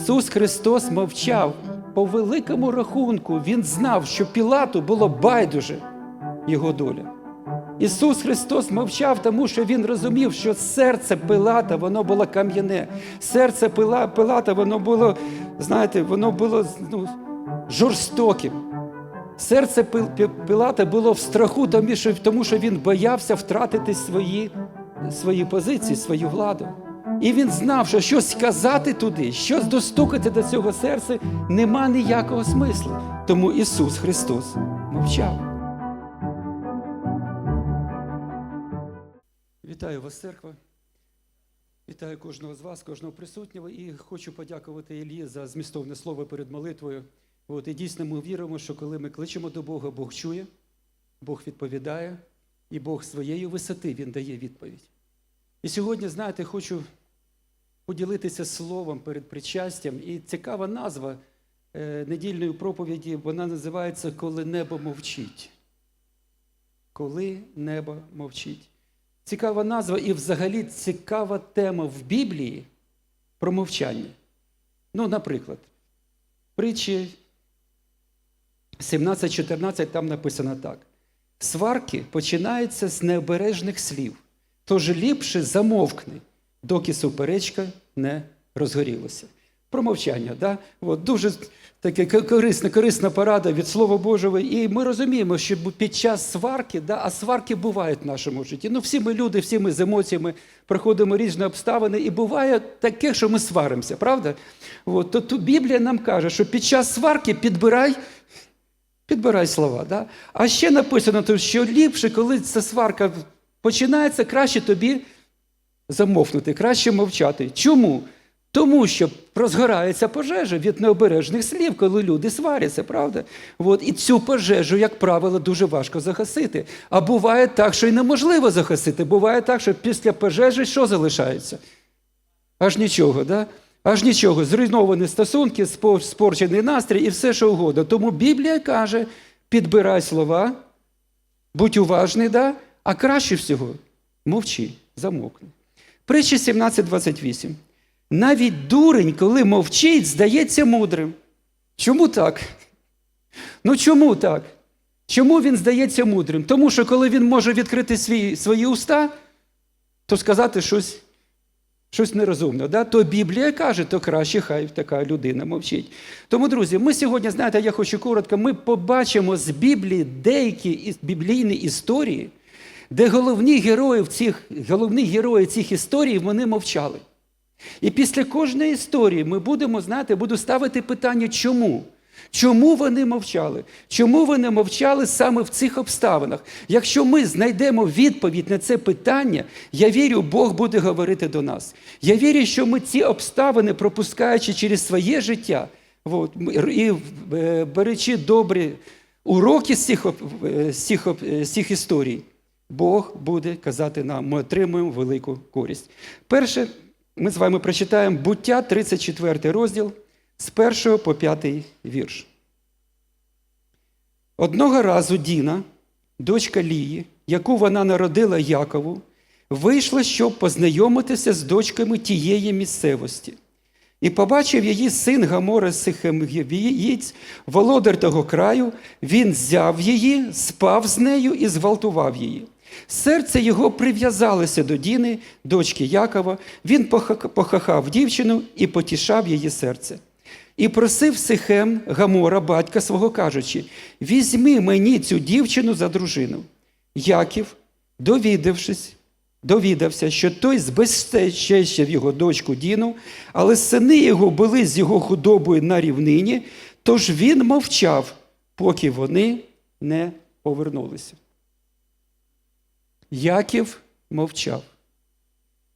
Ісус Христос мовчав. По великому рахунку Він знав, що Пілату було байдуже його доля. Ісус Христос мовчав, тому що Він розумів, що серце Пилата воно було кам'яне. Серце Пила- Пилата, воно було, знаєте, воно було ну, жорстоким. Серце Пилата було в страху, тому що він боявся втратити свої, свої позиції, свою владу. І він знав, що щось сказати туди, щось достукати до цього серця, нема ніякого смислу. Тому Ісус Христос мовчав. Вітаю вас, церква. Вітаю кожного з вас, кожного присутнього. І хочу подякувати Іллі за змістовне слово перед молитвою. От, і дійсно ми віримо, що коли ми кличемо до Бога, Бог чує, Бог відповідає, і Бог своєї висоти Він дає відповідь. І сьогодні, знаєте, хочу поділитися словом перед причастям. І цікава назва е, недільної проповіді, вона називається Коли небо мовчить. Коли небо мовчить. Цікава назва і взагалі цікава тема в Біблії про мовчання. Ну, наприклад, притчі 17-14 там написано так. Сварки починаються з необережних слів, тож ліпше замовкни, доки суперечка не розгорілася. Про мовчання, да? От, дуже таке корисна, корисна порада від Слова Божого. І ми розуміємо, що під час сварки, да, а сварки бувають в нашому житті. Ну, всі ми люди, всі ми з емоціями проходимо різні обставини, і буває таке, що ми сваримося, правда? От, то тут Біблія нам каже, що під час сварки підбирай Підбирай слова. Да? А ще написано, що ліпше, коли ця сварка починається, краще тобі замовкнути, краще мовчати. Чому? Тому що розгорається пожежа від необережних слів, коли люди сваряться, правда? От, і цю пожежу, як правило, дуже важко загасити. А буває так, що й неможливо загасити. Буває так, що після пожежі що залишається? Аж нічого, да? Аж нічого. Зруйновані стосунки, спорчений настрій і все, що угодно. Тому Біблія каже: підбирай слова, будь уважний, да? а краще всього мовчи, замовкни. Притчі 17.28. Навіть дурень, коли мовчить, здається мудрим. Чому так? Ну чому так? Чому він здається мудрим? Тому що коли він може відкрити свої, свої уста, то сказати щось щось нерозумне, да? то Біблія каже, то краще хай така людина мовчить. Тому, друзі, ми сьогодні, знаєте, я хочу коротко, ми побачимо з Біблії деякі біблійні історії, де головні герої цих, головні герої цих історій вони мовчали. І після кожної історії ми будемо, знаєте, буду ставити питання, чому? Чому вони мовчали? Чому вони мовчали саме в цих обставинах? Якщо ми знайдемо відповідь на це питання, я вірю, Бог буде говорити до нас. Я вірю, що ми ці обставини, пропускаючи через своє життя, от, і е, беручи добрі уроки з цих, е, з цих, е, з цих історій, Бог буде казати нам, ми отримуємо велику користь. Перше, ми з вами прочитаємо буття, 34 розділ, з 1 по 5 вірш. Одного разу Діна, дочка Лії, яку вона народила Якову, вийшла, щоб познайомитися з дочками тієї місцевості. І побачив її син Гамора Сихемгівієць, володар того краю, він взяв її, спав з нею і зґвалтував її. Серце його прив'язалося до Діни, дочки Якова, він похахав дівчину і потішав її серце. І просив Сихем Гамора, батька свого, кажучи: візьми мені цю дівчину за дружину. Яків, довідавшись, довідався, що той збезпечив його дочку Діну, але сини його були з його худобою на рівнині, тож він мовчав, поки вони не повернулися. Яків мовчав.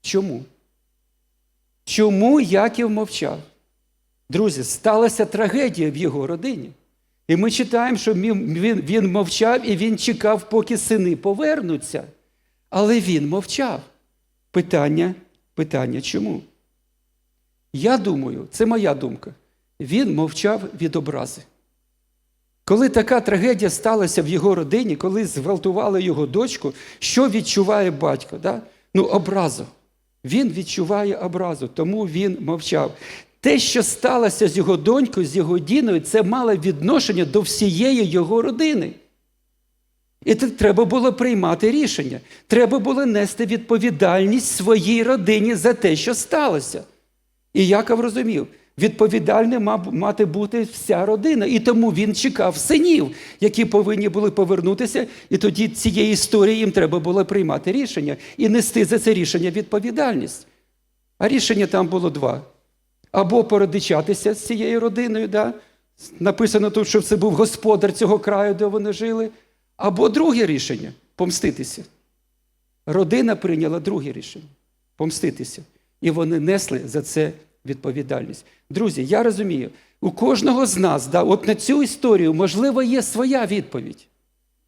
Чому? Чому Яків мовчав? Друзі, сталася трагедія в його родині. І ми читаємо, що він, він, мовчав і він чекав, поки сини повернуться. Але він мовчав. Питання, питання чому? Я думаю, це моя думка. Він мовчав від образи. Коли така трагедія сталася в його родині, коли зґвалтували його дочку, що відчуває батько? Да? Ну, образу. Він відчуває образу, тому він мовчав. те, що сталося з його донькою, з його діною, це мало відношення до всієї його родини. І це треба було приймати рішення. Треба було нести відповідальність своїй родині за те, що сталося. І Яков розумів, відповідальним мати бути вся родина. І тому він чекав синів, які повинні були повернутися, і тоді цієї історії їм треба було приймати рішення і нести за це рішення відповідальність. А рішення там було два: або породичатися з цією родиною, да? написано тут, що це був господар цього краю, де вони жили, або друге рішення помститися. Родина прийняла друге рішення помститися. І вони несли за це відповідальність. Друзі, я розумію, у кожного з нас, да, от на цю історію, можливо, є своя відповідь.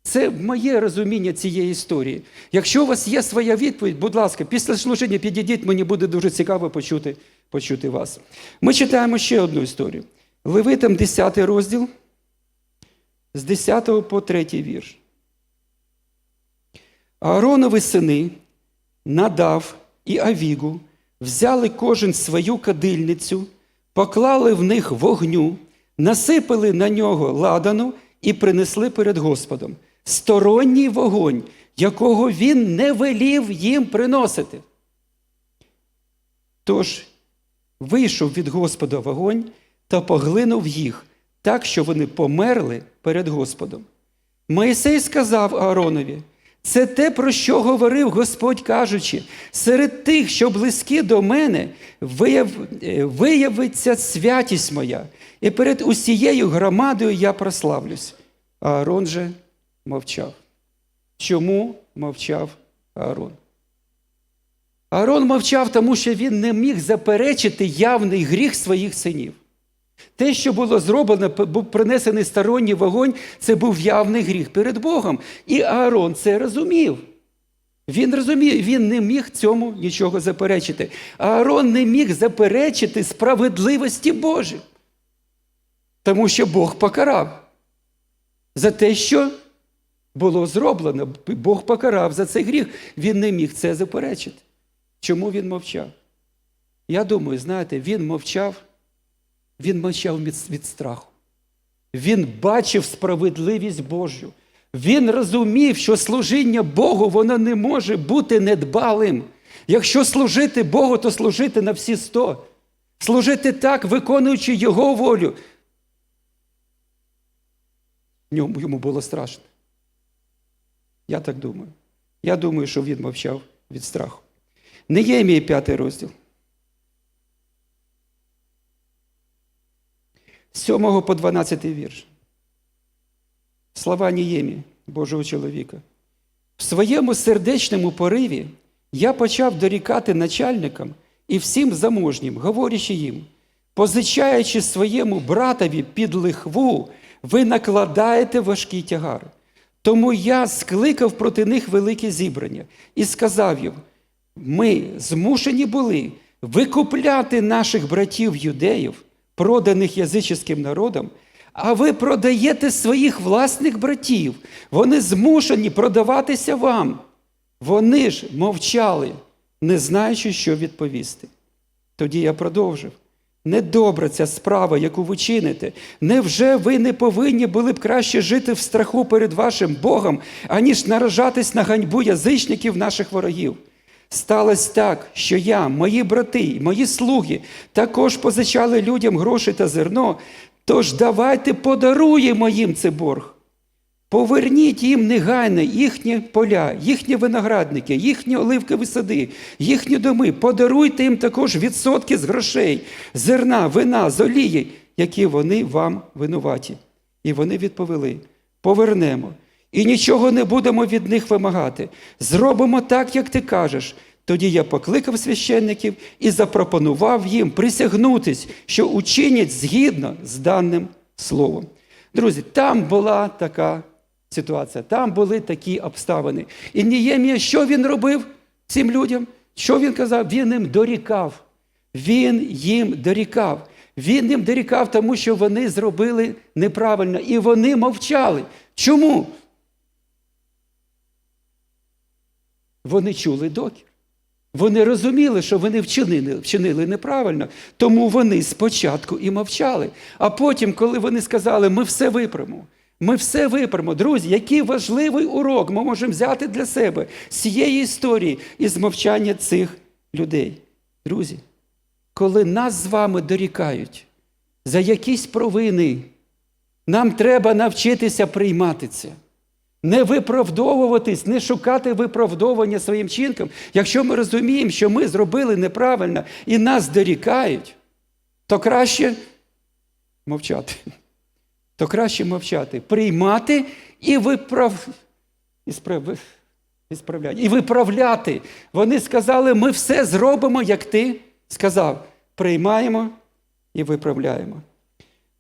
Це моє розуміння цієї історії. Якщо у вас є своя відповідь, будь ласка, після служення підійдіть, мені буде дуже цікаво почути, почути вас. Ми читаємо ще одну історію. Левитам 10 розділ з 10 по 3 вірш. Ааронові сини Надав і Авігу взяли кожен свою кадильницю, поклали в них вогню, насипали на нього ладану і принесли перед Господом сторонній вогонь, якого він не велів їм приносити. Тож вийшов від Господа вогонь та поглинув їх, так що вони померли перед Господом. Моїсей сказав Ааронові, це те, про що говорив Господь, кажучи, серед тих, що близькі до мене, вияв... е, виявиться святість моя, і перед усією громадою я прославлюсь. А Аарон же мовчав. Чому мовчав Аарон? Аарон мовчав, тому що він не міг заперечити явний гріх своїх синів. Те, що було зроблено, був принесений сторонній вогонь, це був явний гріх перед Богом. І Аарон це розумів. Він розумів, він не міг цьому нічого заперечити. Аарон не міг заперечити справедливості Божої. Тому що Бог покарав за те, що було зроблено. Бог покарав за цей гріх. Він не міг це заперечити. Чому він мовчав? Я думаю, знаєте, він мовчав. Він мовчав від, страху. Він бачив справедливість Божу. Він розумів, що служіння Богу воно не може бути недбалим. Якщо служити Богу, то служити на всі сто. Служити так, виконуючи Його волю. Йому було страшно. Я так думаю. Я думаю, що він мовчав від страху. Неємія п'ятий розділ. З 7 по 12 вірш. Слова Ніємі, Божого чоловіка. В своєму сердечному пориві я почав дорікати начальникам і всім заможнім, говорячи їм, позичаючи своєму братові під лихву, ви накладаєте важкий тягар. Тому я скликав проти них велике зібрання і сказав їм: ми змушені були викупляти наших братів юдеїв, проданих язичським народом, а ви продаєте своїх власних братів. Вони змушені продаватися вам. Вони ж мовчали, не знаючи, що відповісти. Тоді я продовжив. Недобра ця справа, яку ви чините. Невже ви не повинні були б краще жити в страху перед вашим Богом, аніж наражатись на ганьбу язичників наших ворогів? Сталося так, що я, мої брати, мої слуги також позичали людям гроші та зерно, тож давайте подаруємо їм цей борг. Поверніть їм негайно їхні поля, їхні виноградники, їхні оливкові сади, їхні доми. Подаруйте їм також відсотки з грошей, зерна, вина, з олії, які вони вам винуваті. І вони відповіли: повернемо. І нічого не будемо від них вимагати. Зробимо так, як ти кажеш. Тоді я покликав священників і запропонував їм присягнутись, що учинять згідно з даним словом. Друзі, там була така ситуація, там були такі обставини. І Ніємія, що він робив цим людям? Що він казав? Він їм дорікав. Він їм дорікав. Він їм дорікав, тому що вони зробили неправильно і вони мовчали. Чому? Вони чули докір. Вони розуміли, що вони вчинили, вчинили неправильно, тому вони спочатку і мовчали. А потім, коли вони сказали, ми все виправимо, ми все виправимо. Друзі, який важливий урок ми можемо взяти для себе з цієї історії і з мовчання цих людей. Друзі, коли нас з вами дорікають за якісь провини, нам треба навчитися приймати це. Не виправдовуватись, не шукати виправдовування своїм чинкам. Якщо ми розуміємо, що ми зробили неправильно і нас дорікають, то краще мовчати. То краще мовчати, приймати і виправ... і справ... і справляти. І виправляти. Вони сказали, ми все зробимо, як ти сказав. Приймаємо і виправляємо.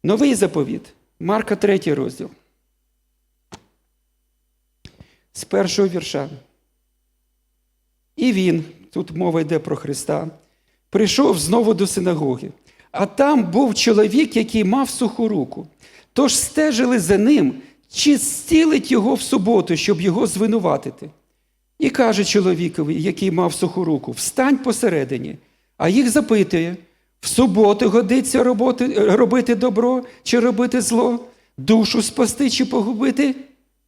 Новий заповіт. Марка 3 розділ. З першого вірша. І він, тут мова йде про Христа, прийшов знову до синагоги. А там був чоловік, який мав суху руку. Тож стежили за ним, чи зцілить його в суботу, щоб його звинуватити. І каже чоловікові, який мав суху руку: Встань посередині, а їх запитує: в суботу годиться роботи, робити добро чи робити зло, душу спасти чи погубити?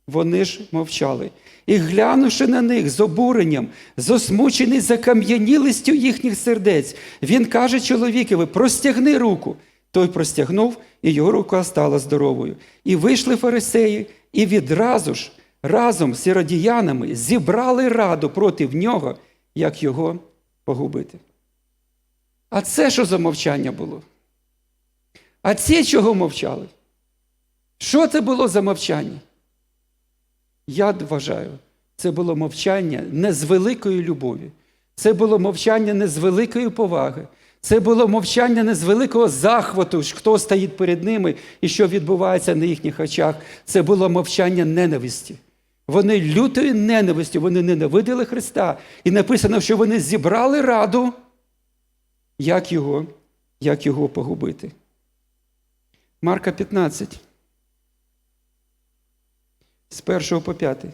Вони ж мовчали. І глянувши на них з обуренням, засмучений закам'янілістю їхніх сердець, він каже чоловікові: простягни руку. Той простягнув, і його рука стала здоровою. І вийшли фарисеї, і відразу ж разом з іродіянами зібрали раду проти нього, як його погубити. А це що за мовчання було? А ці чого мовчали? Що це було за мовчання? Я вважаю, це було мовчання не з великої любові. Це було мовчання не з великої поваги. Це було мовчання не з великого захвату, хто стоїть перед ними і що відбувається на їхніх очах. Це було мовчання ненависті. Вони лютою ненавистю, вони ненавидили Христа. І написано, що вони зібрали раду, як його, як його погубити. Марка 15. З 1 по 5.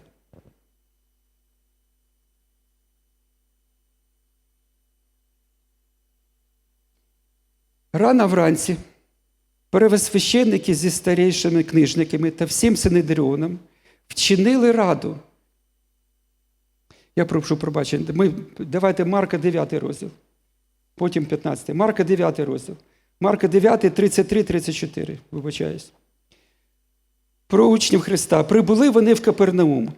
Рано вранці перевосвященники зі старейшими книжниками та всім синедріоном вчинили раду. Я прошу пробачення. Ми, давайте Марка 9 розділ. Потім 15. Марка 9 розділ. Марка 9, 33, 34. Вибачаюсь. Про учнів Христа. Прибули вони в Капернаум.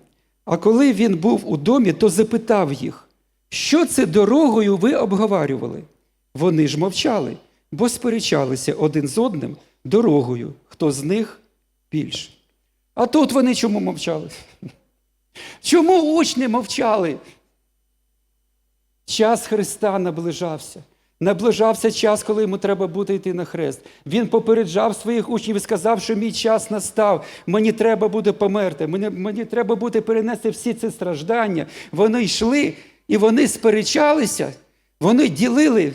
А коли він був у домі, то запитав їх, що це дорогою ви обговорювали? Вони ж мовчали, бо сперечалися один з одним дорогою, хто з них більше. А тут вони чому мовчали? Чому учні мовчали? Час Христа наближався. Наближався час, коли йому треба буде йти на хрест. Він попереджав своїх учнів і сказав, що мій час настав, мені треба буде померти, мені, мені треба буде перенести всі ці страждання. Вони йшли і вони сперечалися, вони ділили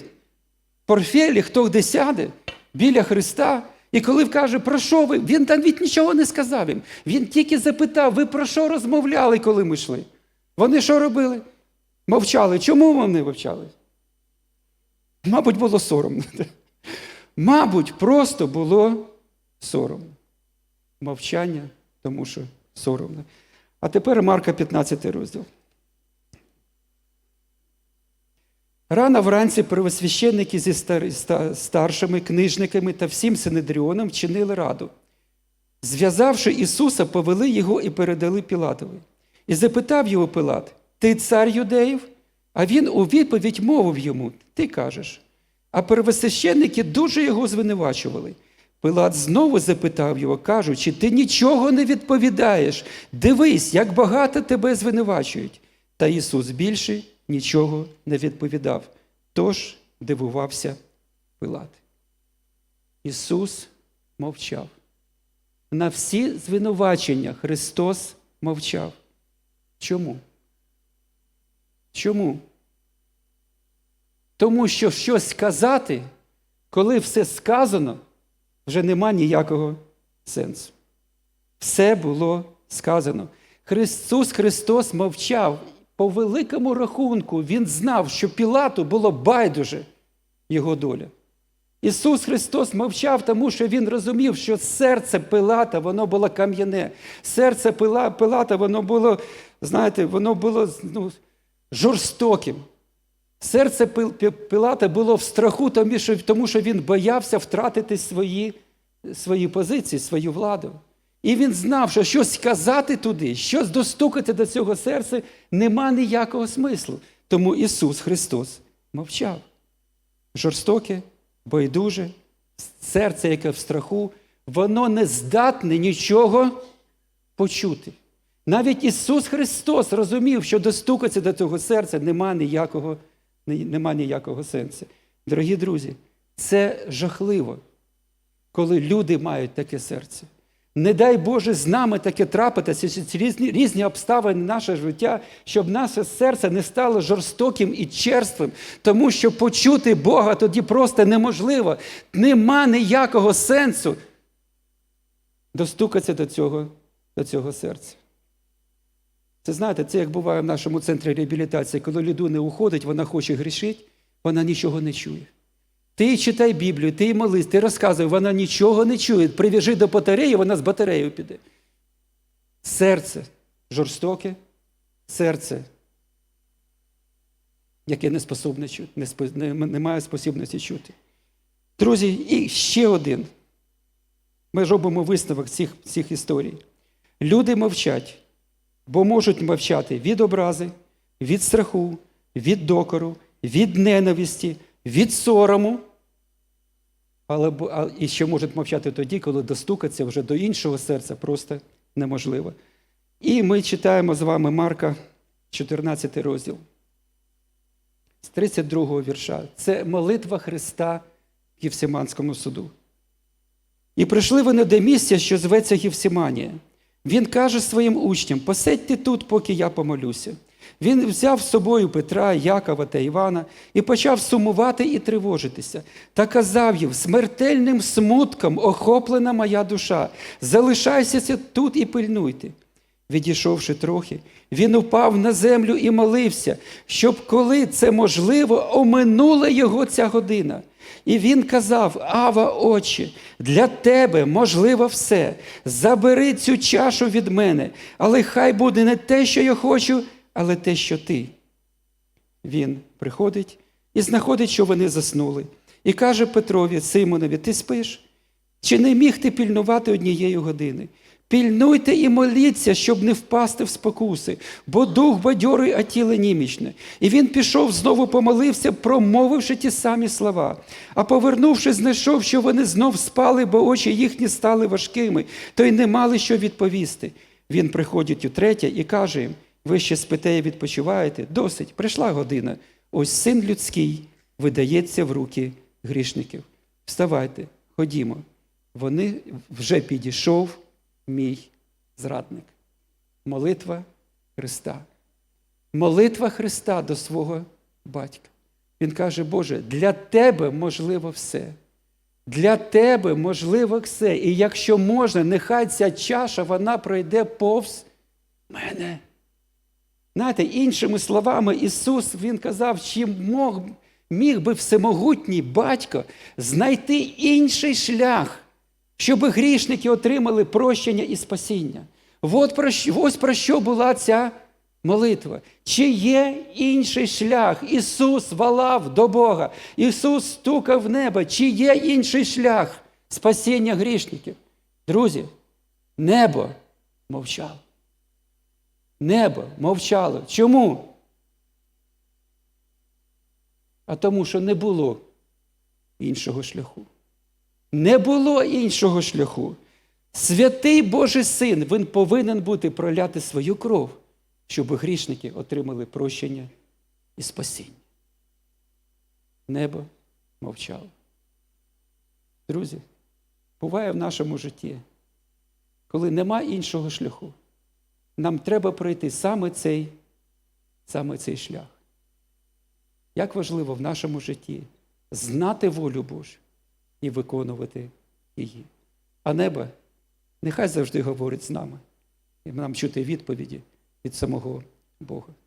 портфелі, хто де сяде біля Христа. І коли каже, про що ви? Він навіть нічого не сказав їм. Він тільки запитав, ви про що розмовляли, коли ми йшли? Вони що робили? Мовчали. Чому вони мовчали? Мабуть, було соромно. Мабуть, просто було соромно. Мовчання, тому що соромно. А тепер Марка 15 розділ. Рано вранці первосвященники зі старшими книжниками та всім синедріоном вчинили раду. Зв'язавши Ісуса, повели його і передали Пілатові. І запитав його Пилат: Ти цар юдеїв? А він у відповідь мовив йому: Ти кажеш. А первосвященники дуже його звинувачували. Пилат знову запитав його, кажучи, ти нічого не відповідаєш. Дивись, як багато тебе звинувачують. Та Ісус більше нічого не відповідав. Тож дивувався Пилат. Ісус мовчав. На всі звинувачення Христос мовчав. Чому? Чому? Тому що щось сказати, коли все сказано, вже нема ніякого сенсу. Все було сказано. Христос Христос мовчав по великому рахунку він знав, що Пілату було байдуже його доля. Ісус Христос мовчав, тому що Він розумів, що серце Пилата, воно було кам'яне. Серце Пилата, воно було, знаєте, воно було ну, жорстоким. Серце Пилата було в страху, тому що, він боявся втратити свої, свої позиції, свою владу. І він знав, що щось сказати туди, щось достукати до цього серця, нема ніякого смислу. Тому Ісус Христос мовчав. Жорстоке, байдуже, серце, яке в страху, воно не здатне нічого почути. Навіть Ісус Христос розумів, що достукатися до цього серця нема ніякого, ні- нема ніякого сенсу. Дорогі друзі, це жахливо, коли люди мають таке серце. Не дай Боже з нами таке трапитися, ці різні, різні обставини наше життя, щоб наше серце не стало жорстоким і черствим, тому що почути Бога тоді просто неможливо. Нема ніякого сенсу достукатися до цього, до цього серця. Це знаєте, це як буває в нашому центрі реабілітації, коли людина уходить, вона хоче грішити, вона нічого не чує. Ти їй читай Біблію, ти їй молись, ти розказуй, вона нічого не чує. Прив'яжи до батареї, вона з батареєю піде. Серце жорстоке, серце, яке не способне чути, не, не, не має спосібності чути. Друзі, і ще один. Ми робимо висновок цих, цих історій. Люди мовчать, бо можуть мовчати від образи, від страху, від докору, від ненависті, від сорому. Але і ще можуть мовчати тоді, коли достукатися вже до іншого серця просто неможливо. І ми читаємо з вами Марка, 14 розділ. З 32 вірша. Це молитва Христа в Євсиманському суду. І прийшли вони до місця, що зветься Гівсиманія. Він каже своїм учням: посидьте тут, поки я помолюся. Він взяв з собою Петра, Якова та Івана і почав сумувати і тривожитися, та казав їм: смертельним смутком охоплена моя душа. Залишайся тут і пильнуйте. Відійшовши трохи, він упав на землю і молився, щоб коли це можливо, оминула його ця година. І він казав: Ава, Отче, для тебе можливо все. Забери цю чашу від мене, але хай буде не те, що я хочу, але те, що ти. Він приходить і знаходить, що вони заснули, і каже Петрові, Симонові, ти спиш? Чи не міг ти пільнувати однієї години? Пільнуйте і моліться, щоб не впасти в спокуси, бо дух бадьорий, а тіло німічне. І він пішов, знову помолився, промовивши ті самі слова. А повернувшись, знайшов, що вони знов спали, бо очі їхні стали важкими, то й не мали що відповісти. Він приходить утретє і каже їм: ви ще спите і відпочиваєте? Досить, прийшла година. Ось син людський видається в руки грішників. Вставайте, ходімо. Вони вже підійшов мій зрадник. Молитва Христа. Молитва Христа до свого батька. Він каже, Боже, для тебе можливо все. Для тебе можливо все. І якщо можна, нехай ця чаша вона пройде повз мене. Знаєте, іншими словами, Ісус Він казав, чи мог, міг би всемогутній батько знайти інший шлях, щоб грішники отримали прощення і спасіння. От про, ось про що була ця молитва. Чи є інший шлях? Ісус валав до Бога, Ісус стукав в небо. Чи є інший шлях спасіння грішників? Друзі, небо мовчало. Небо мовчало. Чому? А тому, що не було іншого шляху. Не було іншого шляху. Святий Божий син, він повинен бути проляти свою кров, щоб грішники отримали прощення і спасіння. Небо мовчало. Друзі, буває в нашому житті, коли нема іншого шляху. Нам треба пройти саме цей, саме цей шлях. Як важливо в нашому житті знати волю Божу і виконувати її. А небо нехай завжди говорить з нами, і нам чути відповіді від самого Бога.